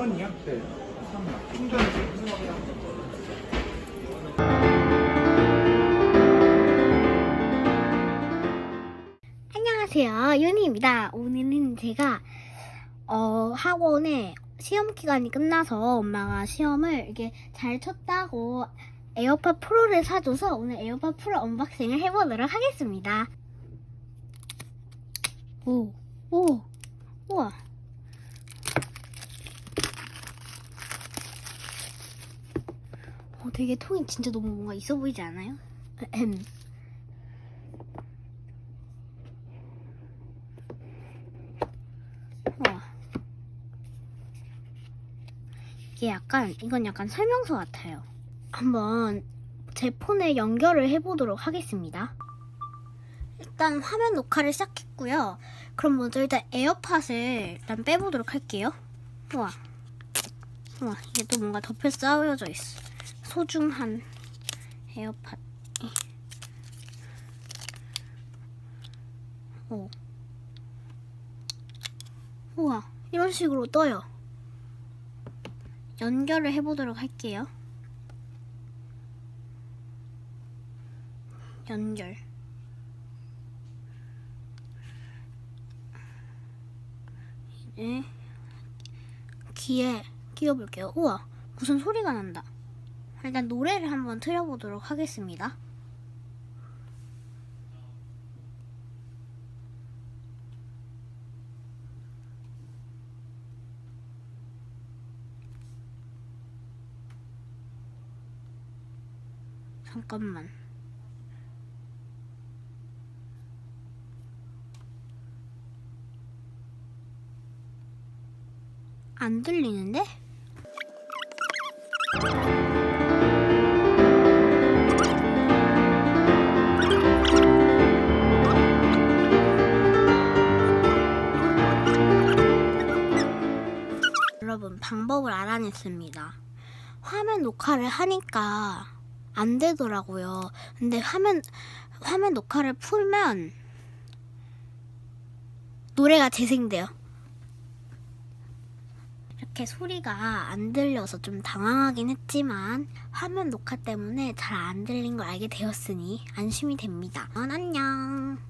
선이요? 네. 충전이 안녕하세요. 윤희입니다. 오늘은 제가 어, 학원에 시험 기간이 끝나서 엄마가 시험을 이렇게 잘 쳤다고 에어팟 프로를 사줘서 오늘 에어팟 프로 언박싱을 해보도록 하겠습니다. 오, 오, 우와. 어, 되게 통이 진짜 너무 뭔가 있어 보이지 않아요? 음. 우와. 이게 약간, 이건 약간 설명서 같아요. 한번 제 폰에 연결을 해보도록 하겠습니다. 일단 화면 녹화를 시작했고요. 그럼 먼저 일단 에어팟을 일단 빼보도록 할게요. 우와. 우와, 이게 또 뭔가 덮여 쌓여져 있어. 소중한 에어팟. 오. 우와, 이런 식으로 떠요. 연결을 해보도록 할게요. 연결. 이제 귀에 끼워볼게요. 우와, 무슨 소리가 난다. 일단 노래를 한번 틀어보도록 하겠습니다. 잠깐만. 안 들리는데? 여러분, 방법을 알아냈습니다. 화면 녹화를 하니까 안 되더라고요. 근데 화면 화면 녹화를 풀면 노래가 재생돼요. 이렇게 소리가 안 들려서 좀 당황하긴 했지만 화면 녹화 때문에 잘 안 들린 걸 알게 되었으니 안심이 됩니다. 안녕.